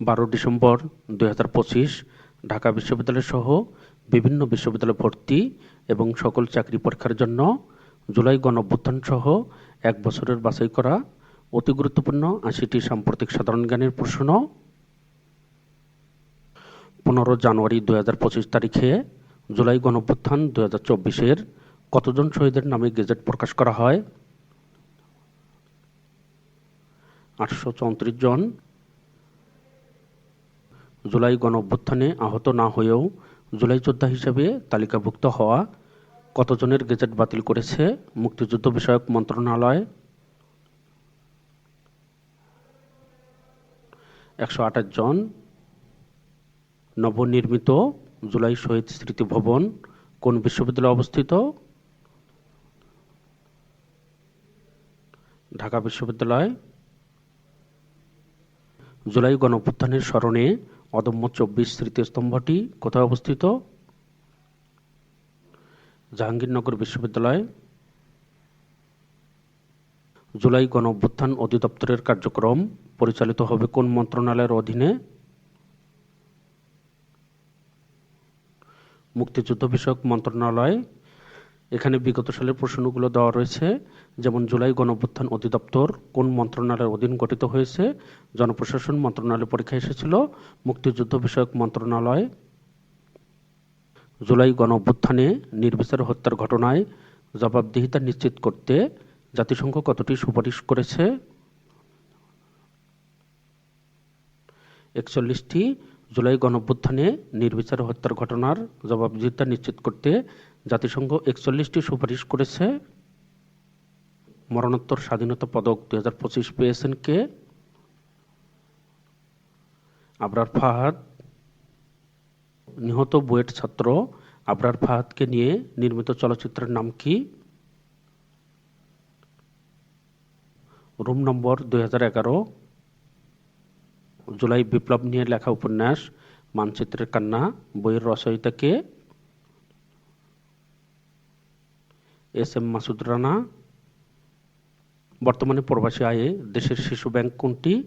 বারো ডিসেম্বর দুই হাজার পঁচিশ ঢাকা বিশ্ববিদ্যালয় সহ বিভিন্ন বিশ্ববিদ্যালয় ভর্তি এবং সকল চাকরি পরীক্ষার জন্য জুলাই গণ অভ্যুত্থান সহ এক বছরের বাছাই করা অতি গুরুত্বপূর্ণ আশিটি সাম্প্রতিক সাধারণ জ্ঞানের প্রশ্ন। পনেরো জানুয়ারি দুই হাজার পঁচিশ তারিখে জুলাই গণ অভ্যুত্থান দুই হাজার চব্বিশের কতজন শহীদের নামে গেজেট প্রকাশ করা হয়? আটশো চৌত্রিশ জন জুলাই গণঅভ্যুত্থানে আহত না হয়েও জুলাই যোদ্ধা হিসেবে তালিকাভুক্ত হওয়া কতজনের গেজেট বাতিল করেছে মুক্তিযুদ্ধ বিষয়ক মন্ত্রণালয়? একশো আঠাশ জন। নবনির্মিত জুলাই শহীদ স্মৃতি ভবন কোন বিশ্ববিদ্যালয়ে অবস্থিত? ঢাকা বিশ্ববিদ্যালয়। জুলাই গণঅভ্যুত্থানের স্মরণে অদম্য চব্বিশ তৃতীয় স্তম্ভটি কোথায় অবস্থিত? জাহাঙ্গীরনগর বিশ্ববিদ্যালয়। জুলাই গণ অভ্যুত্থান অধিদপ্তরের কার্যক্রম পরিচালিত হবে কোন মন্ত্রণালয়ের অধীনে? মুক্তিযুদ্ধ বিষয়ক মন্ত্রণালয় এখানে বিগত সালের প্রশ্নগুলো দেওয়া রয়েছে, যেমন জুলাই গণঅভ্যুত্থান অধিদপ্তর কোন মন্ত্রণালয়ের অধীন গঠিত হয়েছে, জনপ্রশাসন মন্ত্রণালয় পরীক্ষা এসেছিল, মুক্তিযুদ্ধ বিষয়ক মন্ত্রণালয়, জুলাই গণ অভ্যুত্থানে নির্বিচার হত্যার ঘটনায় জবাবদিহিতা নিশ্চিত করতে জাতিসংঘ কতটি সুপারিশ করেছে। একচল্লিশটি, জুলাই গণঅভ্যুত্থানে নির্বিচার হত্যার ঘটনার জবাবদিহিতা নিশ্চিত করতে জাতিসংঘ একচল্লিশটি সুপারিশ করেছে। মরণোত্তর স্বাধীনতা পদক দু হাজার পঁচিশ পেয়েছেন কে আবরার ফাহাদ নিহত বুয়েট ছাত্র। আবরার ফাহাদকে নিয়ে নির্মিত চলচ্চিত্রের নাম কি? রুম নম্বর দুই হাজার এগারো। জুলাই বিপ্লব নিয়ে লেখা উপন্যাস, মানচিত্রের কান্না, বইয়ের রচয়িতা K S M Masud Rana. বর্তমানে প্রবাসী আয়ে দেশের শিশু ব্যাংক কোনটি?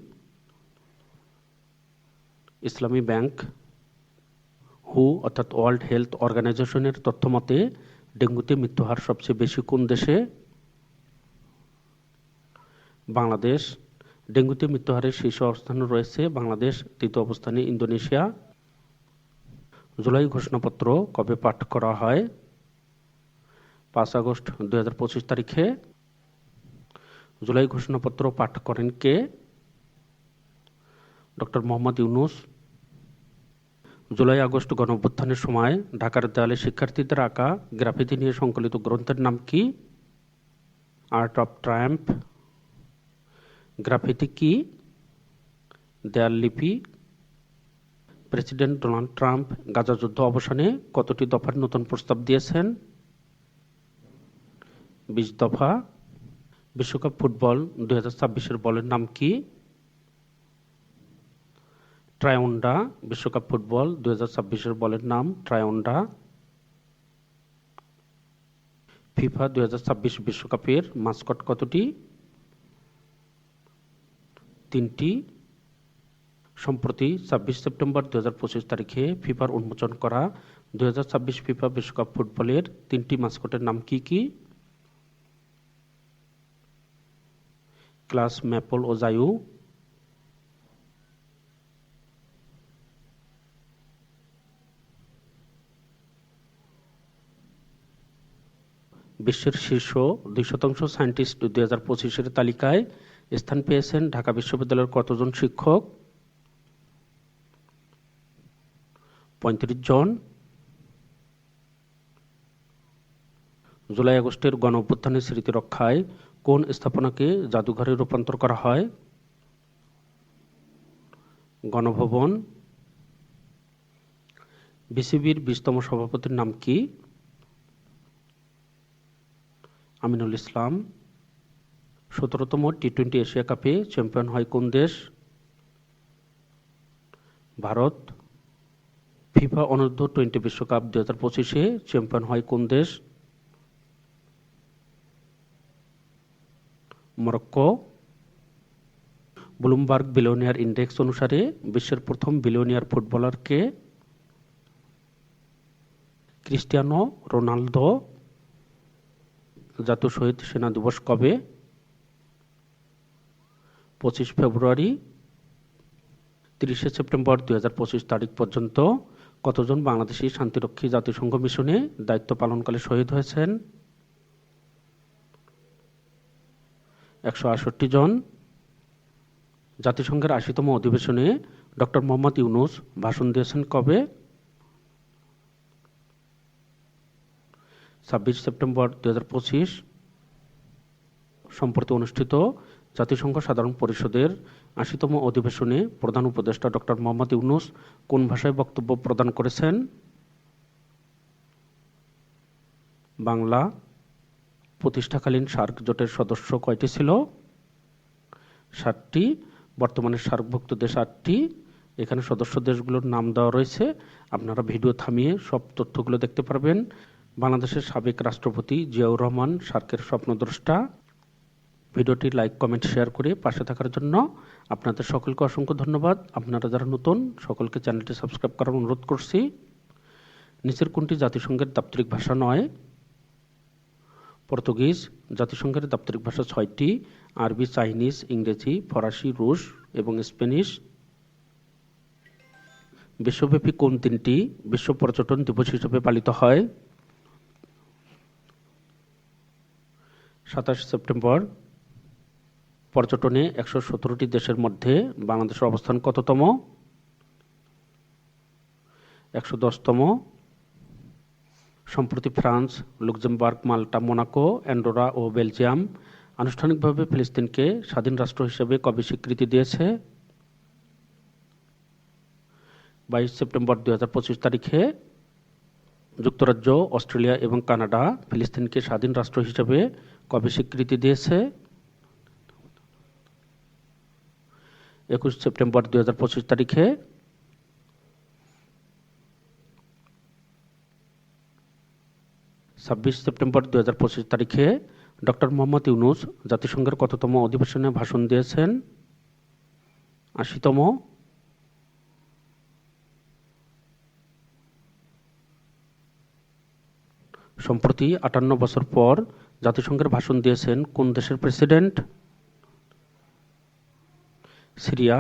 ইসলামী ব্যাংক, হু, অর্থাৎ ওয়ার্ল্ড হেলথ অর্গানাইজেশনের তথ্য মতে, ডেঙ্গুতে মৃত্যুহার সবচেয়ে বেশি কোন দেশে? বাংলাদেশ। ডেঙ্গুতে মৃত্যুহারের শীর্ষ অবস্থানে রয়েছে বাংলাদেশ, তৃতীয় অবস্থানে ইন্দোনেশিয়া। জুলাই ঘোষণাপত্র কবে পাঠ করা হয়? পাঁচ আগস্ট দুই হাজার পঁচিশ তারিখে জুলাই ঘোষণাপত্র পাঠ করেন কে? Doctor Mohammad Yunus. July August গণ সময় ঢাকার দেয়ালে শিক্ষার্থীদের আঁকা গ্রাফিতি নিয়ে সংকলিত গ্রন্থের নাম কি? আর্ট অফ ট্রায়াম্প গ্রাফিতি কি? দেয়াল লিপি। প্রেসিডেন্ট ডোনাল্ড ট্রাম্প গাজা যুদ্ধ অবসানে কতটি দফার নতুন প্রস্তাব দিয়েছেন? বিশ দফা বিশ্বকাপ ফুটবল দুই হাজার ছাব্বিশের বলের নাম কি? ট্রায়ন্ডা বিশ্বকাপ ফুটবল দুই হাজার ছাব্বিশের বলের নাম ট্রায়ন্ডা। ফিফা দুই হাজার ছাব্বিশ বিশ্বকাপের মাস্কট কতটি? তিনটি। সম্প্রতি ছাব্বিশ সেপ্টেম্বর দু হাজার পঁচিশ তারিখে ফিফার উন্মোচন করা দু হাজার ছাব্বিশ ফিফা বিশ্বকাপ ফুটবলের তিনটি মাস্কটের নাম কি কি? ক্লাস ম্যাপল ও জায়ু বিশ্বের শীর্ষ দুই শতাংশ সায়েন্টিস্ট দুই হাজার পঁচিশের তালিকায় স্থান পেয়েছেন ঢাকা বিশ্ববিদ্যালয়ের কতজন শিক্ষক? পঁয়ত্রিশ জন। জুলাই আগস্টের গণ অভ্যুত্থানের স্মৃতি রক্ষায় কোন স্থাপনাকে জাদুঘরে রূপান্তর করা হয়? গণভবন। বিসিবির বিশতম সভাপতির নাম কি? আমিনুল ইসলাম। সতেরোতম টি টোয়েন্টি এশিয়া কাপে চ্যাম্পিয়ন হয় কোন দেশ? ভারত। ফিফা অনূর্ধ্ব টোয়েন্টি বিশ্বকাপ দু হাজার পঁচিশে চ্যাম্পিয়ন হয় কোন দেশ? মরক্কো ব্লুমবার্গ বিলোনিয়ার ইন্ডেক্স অনুসারে বিশ্বের প্রথম বিলিয়নিয়ার ফুটবলার কে ক্রিস্টিয়ানো রোনালদো জাতীয় শহীদ সেনা দিবস কবে? পঁচিশ ফেব্রুয়ারি, তিরিশে সেপ্টেম্বর দু হাজার পঁচিশ তারিখ পর্যন্ত কতজন বাংলাদেশি শান্তিরক্ষী জাতিসংঘ মিশনে দায়িত্ব পালনকালে শহীদ হয়েছেন? একশো আটষট্টি জন জাতিসংঘের আশিতম অধিবেশনে ডক্টর মোহাম্মদ ইউনুস ভাষণ দিয়েছেন কবে? ছাব্বিশ সেপ্টেম্বর দু হাজার পঁচিশ সম্প্রতি অনুষ্ঠিত জাতিসংঘ সাধারণ পরিষদের আশিতম অধিবেশনে প্রধান উপদেষ্টা ডক্টর মোহাম্মদ ইউনুস কোন ভাষায় বক্তব্য প্রদান করেছেন? বাংলা প্রতিষ্ঠাকালীন সার্ক জোটের সদস্য কয়টি ছিল? ষাটটি বর্তমানে সার্কভুক্ত দেশ আটটি। এখানে সদস্য দেশগুলোর নাম দেওয়া রয়েছে। আপনারা ভিডিও থামিয়ে সব তথ্যগুলো দেখতে পারবেন। বাংলাদেশের সাবেক রাষ্ট্রপতি জিয়াউর রহমান সার্কের স্বপ্নদ্রষ্টা। ভিডিওটি লাইক, কমেন্ট, শেয়ার করে পাশে থাকার জন্য আপনাদের সকলকে অসংখ্য ধন্যবাদ। আপনারা যারা নতুন, সকলকে চ্যানেলটি সাবস্ক্রাইব করার অনুরোধ করছি। নিচের কোনটি জাতিসংঘের দাপ্তরিক ভাষা নয়? পর্তুগিজ জাতিসংঘের দাপ্তরিক ভাষা ছয়টি, আরবি, চাইনিজ, ইংরেজি, ফরাসি, রুশ এবং স্প্যানিশ বিশ্বব্যাপী কোন দিনটি বিশ্ব পর্যটন দিবস হিসেবে পালিত হয়? সাতাশ সেপ্টেম্বর। পর্যটনে একশো সতেরোটি দেশের মধ্যে বাংলাদেশের অবস্থান কততম? একশো দশতম। সম্প্রতি France, Luxembourg, Malta, Monaco, Andorra ও বেলজিয়াম আনুষ্ঠানিকভাবে ফিলিস্তিনকে স্বাধীন রাষ্ট্র হিসেবে কবে স্বীকৃতি দিয়েছে। বাইশ সেপ্টেম্বর দু হাজার পঁচিশ তারিখে যুক্তরাজ্য, অস্ট্রেলিয়া এবং কানাডা ফিলিস্তিনকে স্বাধীন রাষ্ট্র হিসেবে কবে স্বীকৃতি দিয়েছে। একুশ সেপ্টেম্বর দু হাজার পঁচিশ তারিখে ছাব্বিশ সেপ্টেম্বর দু হাজার পঁচিশ তারিখে ডক্টর মোহাম্মদ ইউনুস জাতিসংঘের কততম অধিবেশনে ভাষণ দিয়েছেন? আশিতম। সম্প্রতি আটান্ন বছর পর জাতিসংঘের ভাষণ দিয়েছেন কোন দেশের প্রেসিডেন্ট? সিরিয়া।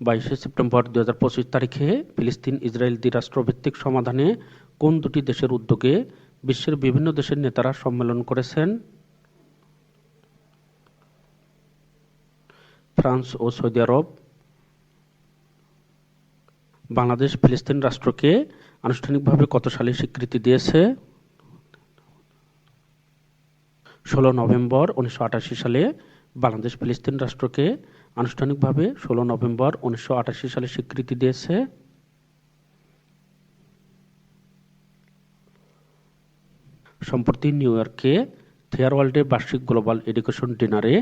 বাইশে সেপ্টেম্বর দু হাজার পঁচিশ তারিখে ফিলিস্তিন ইসরায়েল দ্বিরাষ্ট্রভিত্তিক সমাধানে কোন দুটি দেশের উদ্যোগে বিশ্বের বিভিন্ন দেশের নেতারা সম্মেলন করেছেন? ফ্রান্স ও সৌদি আরব। বাংলাদেশ ফিলিস্তিন রাষ্ট্রকে আনুষ্ঠানিকভাবে কত সালে স্বীকৃতি দিয়েছে? ষোলো নভেম্বর উনিশশো আটাশি সালে বাংলাদেশ ফিলিস্তিন রাষ্ট্রকে আনুষ্ঠানিকভাবে ষোলো নভেম্বর উনিশশো আটাশি সালে স্বীকৃতি দিয়েছে। সম্প্রতি নিউ ইয়র্কে থিয়ার ওয়ার্ল্ডের বার্ষিক গ্লোবাল এডুকেশন ডিনারে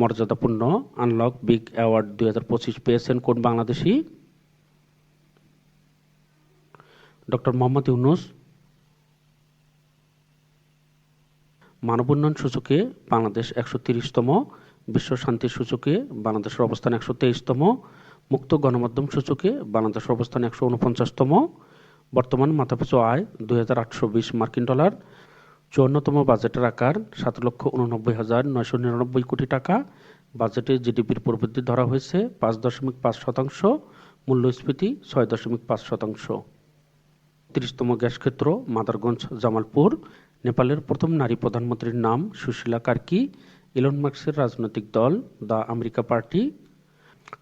মর্যাদাপূর্ণ আনলক বিগ অ্যাওয়ার্ড দু হাজার পঁচিশ পেয়েছেন কোন বাংলাদেশি? ডক্টর মোহাম্মদ ইউনুস। মানব উন্নয়ন সূচকে বাংলাদেশ একশো তিরিশতম বিশ্ব শান্তি সূচকে বাংলাদেশের অবস্থান একশো তেইশতম, মুক্ত গণমাধ্যম সূচকে বাংলাদেশের অবস্থান একশো উনপঞ্চাশতম, বর্তমান মাথাপিছু আয় দুই হাজার আটশো বিশ মার্কিন ডলার, চুয়ান্নতম বাজেটের আকার সাত লক্ষ উননব্বই হাজার নয়শো নিরানব্বই কোটি টাকা। বাজেটে জিডিপির প্রবৃদ্ধি ধরা হয়েছে পাঁচ দশমিক পাঁচ শতাংশ, মূল্যস্ফীতি ছয় দশমিক পাঁচ শতাংশ। তিরিশতম গ্যাস ক্ষেত্র, মাদারগঞ্জ, জামালপুর, নেপালের প্রথম নারী প্রধানমন্ত্রীর নাম সুশীলা কার্কি ইলন মার্কসের রাজনৈতিক দল, দ্য আমেরিকা পার্টি,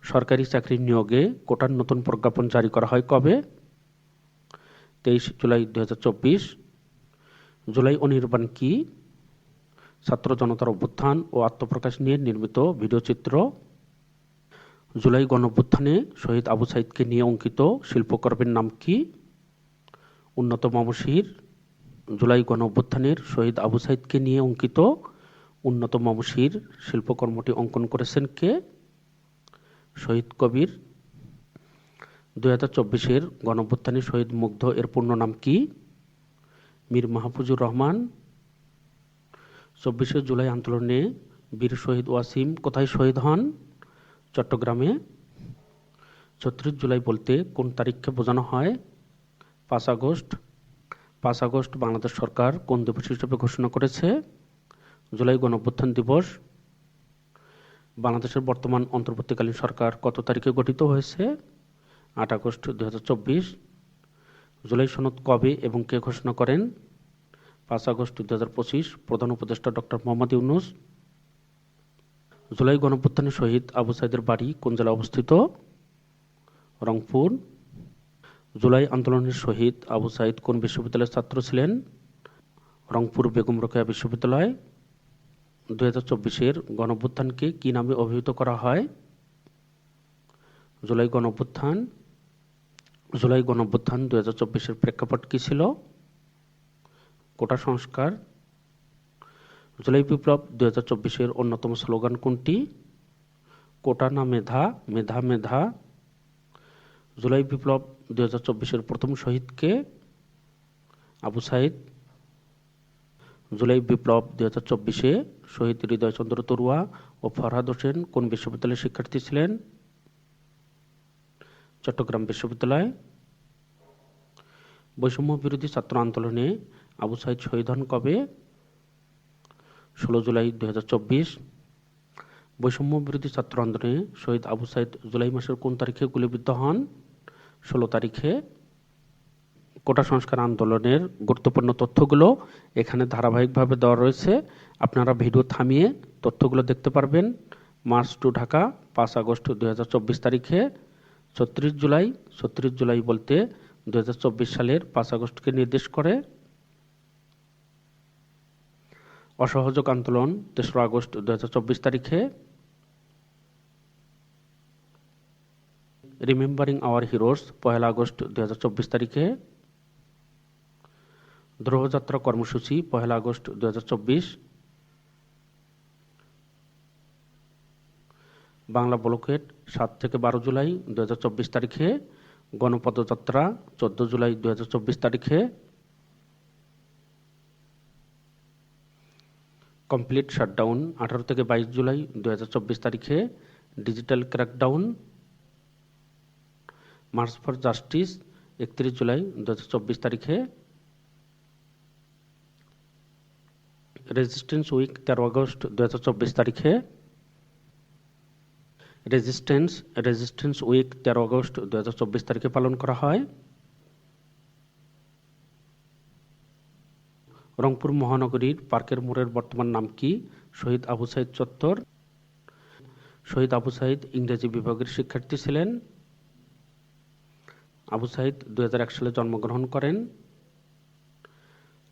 সরকারি চাকরি নিয়োগে কোটার নতুন প্রজ্ঞাপন জারি করা হয় কবে? তেইশ জুলাই দু হাজার চব্বিশ। জুলাই অনির্বাণ কি? ছাত্র জনতার অভ্যুত্থান ও আত্মপ্রকাশ নিয়ে নির্মিত ভিডিও চিত্র। জুলাই গণঅভ্যুত্থানে শহীদ আবু সাইদকে নিয়ে অঙ্কিত শিল্পকর্মের নাম কি? উন্নত মামসির জুলাই গণ অভ্যুত্থানের শহীদ আবু সাইদকে নিয়ে অঙ্কিত উন্নত মামসির শিল্পকর্মটি অঙ্কন করেছেন কে? শহীদ কবির। দুই হাজার চব্বিশের গণঅভ্যুত্থানী শহীদ মুগ্ধ, এর পূর্ণ নাম কি? মীর মাহফুজুর রহমান। চব্বিশে জুলাই আন্দোলনে বীর শহীদ ওয়াসিম কোথায় শহীদ হন? চট্টগ্রামে। ছত্রিশ জুলাই বলতে কোন তারিখকে বোঝানো হয়? পাঁচ আগস্ট। পাঁচ আগস্ট বাংলাদেশ সরকার কোন দিবস হিসেবে ঘোষণা করেছে? জুলাই গণঅভ্যুত্থান দিবস। বাংলাদেশের বর্তমান অন্তর্বর্তীকালীন সরকার কত তারিখে গঠিত হয়েছে? আট আগস্ট দু হাজার চব্বিশ। জুলাই সনদ কবে এবং কে ঘোষণা করেন? পাঁচ আগস্ট দু হাজার পঁচিশ। প্রধান উপদেষ্টা ডক্টর মোহাম্মদ ইউনুস। জুলাই গণঅভ্যুত্থানের শহীদ আবু সাইদের বাড়ি কোন জেলা অবস্থিত? রংপুর। জুলাই আন্দোলনের শহীদ আবু সাইদ কোন বিশ্ববিদ্যালয়ের ছাত্র ছিলেন? রংপুর বেগম রোকেয়া বিশ্ববিদ্যালয়। দু হাজার চব্বিশের গণঅভ্যুত্থানকে কী নামে অভিহিত করা হয়? জুলাই গণঅভ্যুত্থান জুলাই গণঅভ্যুত্থান দু হাজার চব্বিশের প্রেক্ষাপট কী ছিল? কোটা সংস্কার। জুলাই বিপ্লব দু হাজার চব্বিশের অন্যতম স্লোগান কোনটি? কোটা না মেধা? মেধা মেধা। জুলাই বিপ্লব দু হাজার চব্বিশের প্রথম শহীদকে? আবু সাইদ। জুলাই বিপ্লব দু হাজার চব্বিশে শহীদ হৃদয়চন্দ্র তরুয়া ও ফরহাদ হোসেন কোন বিশ্ববিদ্যালয়ের শিক্ষার্থী ছিলেন? চট্টগ্রাম বিশ্ববিদ্যালয়। বৈষম্য বিরোধী ছাত্র আন্দোলনে আবু সাইদ শহীদ হন কবে? ষোলো জুলাই দু হাজার চব্বিশ। বৈষম্য বিরোধী ছাত্র আন্দোলনে শহীদ আবু সাইদ জুলাই মাসের কোন তারিখে গুলিবিদ্ধ হন? ষোলো তারিখে কোটা সংস্কার আন্দোলনের গুরুত্বপূর্ণ তথ্যগুলো এখানে ধারাবাহিকভাবে দেওয়া রয়েছে। আপনারা ভিডিও থামিয়ে তথ্যগুলো দেখতে পারবেন। মার্চ টু ঢাকা, পাঁচ আগস্ট দু হাজার চব্বিশ তারিখে। ছত্রিশ জুলাই ছত্রিশ জুলাই বলতে দু হাজার চব্বিশ সালের পাঁচ আগস্টকে নির্দেশ করে। অসহযোগ আন্দোলন, তেসরা আগস্ট দু হাজার চব্বিশ তারিখে। রিমেম্বারিং আওয়ার হিরোস পয়লা আগস্ট দু হাজার চব্বিশ তারিখে। দ্রোহযাত্রা কর্মসূচি পয়লা আগস্ট দু হাজার চব্বিশ। বাংলা ব্লকেট সাত থেকে বারো জুলাই দু হাজার চব্বিশ তারিখে, গণপদযাত্রা চোদ্দ জুলাই দু হাজার চব্বিশ তারিখে। কমপ্লিট শাটডাউন আঠারো থেকে বাইশ জুলাই দু হাজার চব্বিশ তারিখে, digital crackdown. March for justice একত্রিশ জুলাই দু হাজার চব্বিশ তারিখে। রেজিস্ট্যান্স উইক তেরো আগস্ট দুহাজার চব্বিশ তারিখে। রেজিস্ট্যান্স রেজিস্ট্যান্স উইক তেরো আগস্ট দু হাজার চব্বিশ তারিখে পালন করা হয়। রংপুর মহানগরীর পার্কের মোড়ের বর্তমান নাম কি? শহীদ আবু সাইদ চত্বর। শহীদ আবু সাইদ ইংরেজি বিভাগের শিক্ষার্থী ছিলেন। আবু সাইদ দু সালে জন্মগ্রহণ করেন।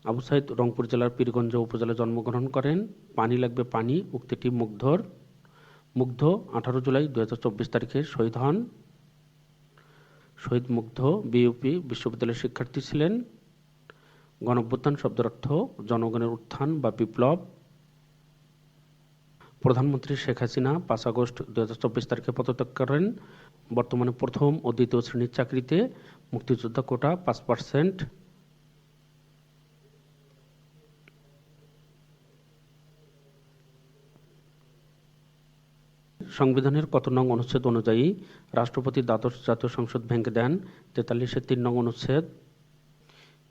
আবু সাইদ রংপুর জেলার পীরগঞ্জ উপজেলায় জন্মগ্রহণ করেন। পানি লাগবে পানি উক্তিটি মুগ্ধর। মুগ্ধ আঠারো জুলাই দুই হাজার চব্বিশ তারিখে শহীদ হন। শহীদ মুগ্ধ বিউপি বিশ্ববিদ্যালয়ের শিক্ষার্থী ছিলেন। গণঅভ্যুত্থান শব্দের অর্থ জনগণের উত্থান বা বিপ্লব। প্রধানমন্ত্রী শেখ হাসিনা পাঁচ আগস্ট দু হাজার চব্বিশ তারিখে পদত্যাগ করেন। বর্তমানে প্রথম ও দ্বিতীয় শ্রেণির চাকরিতে মুক্তিযোদ্ধা কোটা পাঁচ পার্সেন্ট সংবিধানের কত নং অনুচ্ছেদ অনুযায়ী রাষ্ট্রপতি দ্বাদশ জাতীয় সংসদ ভেঙে দেন? তেতাল্লিশের তিন নং অনুচ্ছেদ।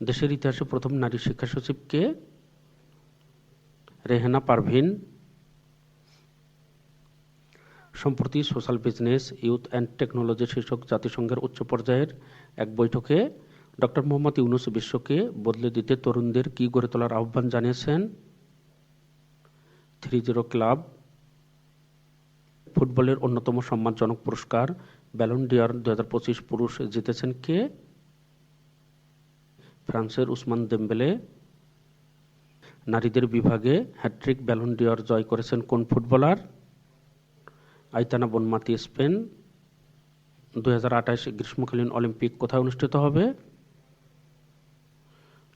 দেশের ইতিহাসে প্রথম নারী শিক্ষা সচিবকে রেহেনা পারভিন। সম্প্রতি social business, youth and technology শীর্ষক জাতিসংঘের উচ্চ পর্যায়ের এক বৈঠকে ডক্টর মোহাম্মদ ইউনুস বিশ্বকে বদলে দিতে তরুণদের কি গড়ে তোলার আহ্বান জানিয়েছেন? Three zero club. ফুটবলের অন্যতম সম্মানজনক পুরস্কার ব্যালন ডিয়ার দু পুরুষ জিতেছেন কে? ফ্রান্সের উসমান দেম্বেলে। নারীদের বিভাগে হ্যাট্রিক ব্যালন ডিয়ার জয় করেছেন কোন ফুটবলার? আইতানা বনমাতি স্পেন। দু হাজার গ্রীষ্মকালীন অলিম্পিক কোথায় অনুষ্ঠিত হবে?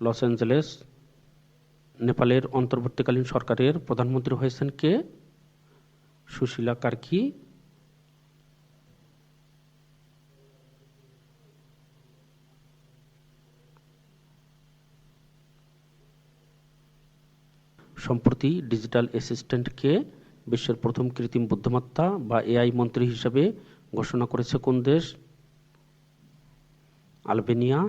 লস অ্যাঞ্জেলেস, নেপালের অন্তর্বর্তীকালীন সরকারের প্রধানমন্ত্রী হয়েছেন কে? সুশীলা কার্কি সম্প্রতি ডিজিটাল অ্যাসিস্ট্যান্টকে বিশ্বের প্রথম কৃত্রিম বুদ্ধিমত্তা বা এআই মন্ত্রী হিসেবে ঘোষণা করেছে কোন দেশ? আলবেনিয়া।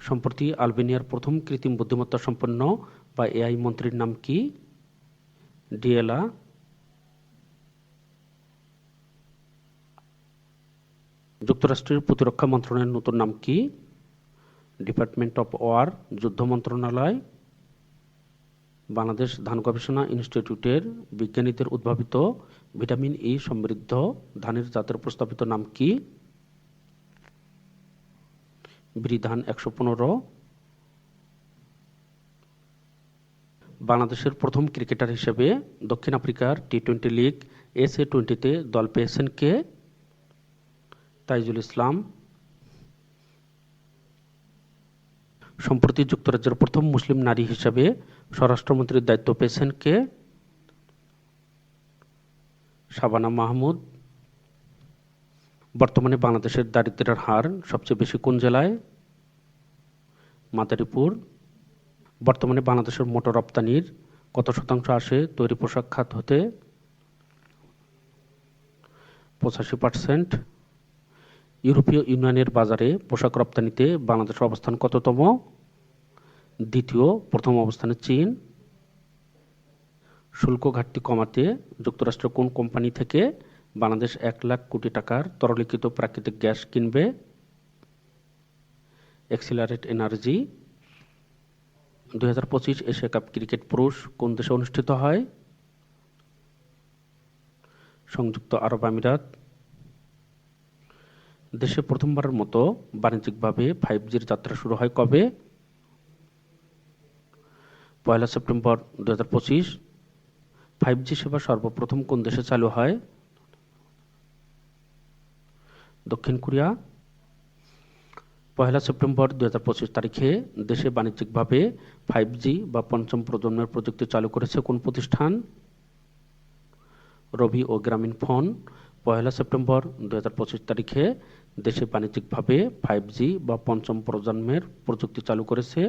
সম্প্রতি আলবেনিয়ার প্রথম কৃত্রিম বুদ্ধিমত্তা সম্পন্ন বা এআই মন্ত্রীর নাম কি? ডিএলা যুক্তরাষ্ট্রের প্রতিরক্ষা মন্ত্রণালয়ের নতুন নাম কি? ডিপার্টমেন্ট অফ ওয়ার যুদ্ধ মন্ত্রণালয়, বাংলাদেশ ধান গবেষণা ইনস্টিটিউটের বিজ্ঞানীদের উদ্ভাবিত ভিটামিন ই সমৃদ্ধ ধানের জাতের প্রস্তাবিত নাম কি? বিধান একশো পনেরো। বাংলাদেশের প্রথম ক্রিকেটার হিসেবে দক্ষিণ আফ্রিকার T twenty league S A টোয়েন্টিতে দল পেয়েছেন কে? তাইজুল ইসলাম। সম্প্রতি যুক্তরাজ্যের প্রথম মুসলিম নারী হিসেবে স্বরাষ্ট্রমন্ত্রীর দায়িত্ব পেয়েছেন কে? শাবানা মাহমুদ। বর্তমানে বাংলাদেশের দারিদ্র্যের হার সবচেয়ে বেশি কোন জেলায়? মাদারীপুর। বর্তমানে বাংলাদেশের মোটর রপ্তানির কত শতাংশ আসে? তৈরি পোশাক খাত হতে পঁচাশি পার্সেন্ট। ইউরোপীয় ইউনিয়নের বাজারে পোশাক রপ্তানিতে বাংলাদেশের অবস্থান কততম? দ্বিতীয়, প্রথম অবস্থানে চীন। শুল্ক ঘাটতি কমাতে যুক্তরাষ্ট্র কোন কোম্পানি থেকে বাংলাদেশ এক লাখ কোটি টাকার তরলীকৃত প্রাকৃতিক গ্যাস কিনবে? এক্সিলারেট এনার্জি দুই হাজার পঁচিশ এশিয়া কাপ ক্রিকেট পুরুষ কোন দেশে অনুষ্ঠিত হয়? সংযুক্ত আরব আমিরাত। দেশে প্রথমবারের মতো বাণিজ্যিকভাবে ফাইভ জির যাত্রা শুরু হয় কবে? পয়লা সেপ্টেম্বর দু হাজার পঁচিশ। ফাইভ জি সেবা সর্বপ্রথম কোন দেশে চালু হয়? দক্ষিণ কোরিয়া। পয়লা সেপ্টেম্বর দু হাজার পঁচিশ তারিখে দেশে বাণিজ্যিকভাবে ফাইভ জি বা পঞ্চম প্রজন্মের প্রযুক্তি চালু করেছে কোন প্রতিষ্ঠান? রবি ও গ্রামীণ ফোন। পয়লা সেপ্টেম্বর দু হাজার পঁচিশ তারিখে দেশে বাণিজ্যিকভাবে ফাইভ জি বা পঞ্চম প্রজন্মের প্রযুক্তি চালু করেছে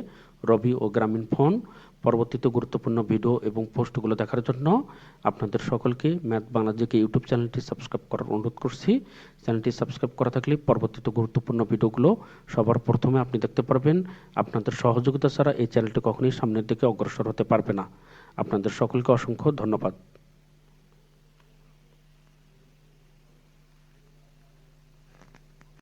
রবি ও গ্রামীণ ফোন। পরবর্তীতে গুরুত্বপূর্ণ ভিডিও এবং পোস্টগুলো দেখার জন্য আপনাদের সকলকে ম্যাথ বাংলাদেশকে ইউটিউব চ্যানেলটি সাবস্ক্রাইব করার অনুরোধ করছি। চ্যানেলটি সাবস্ক্রাইব করা থাকলে পরবর্তীতে গুরুত্বপূর্ণ ভিডিওগুলো সবার প্রথমে আপনি দেখতে পারবেন। আপনাদের সহযোগিতা ছাড়া এই চ্যানেলটি কখনোই সামনের দিকে অগ্রসর হতে পারবে না। আপনাদের সকলকে অসংখ্য ধন্যবাদ।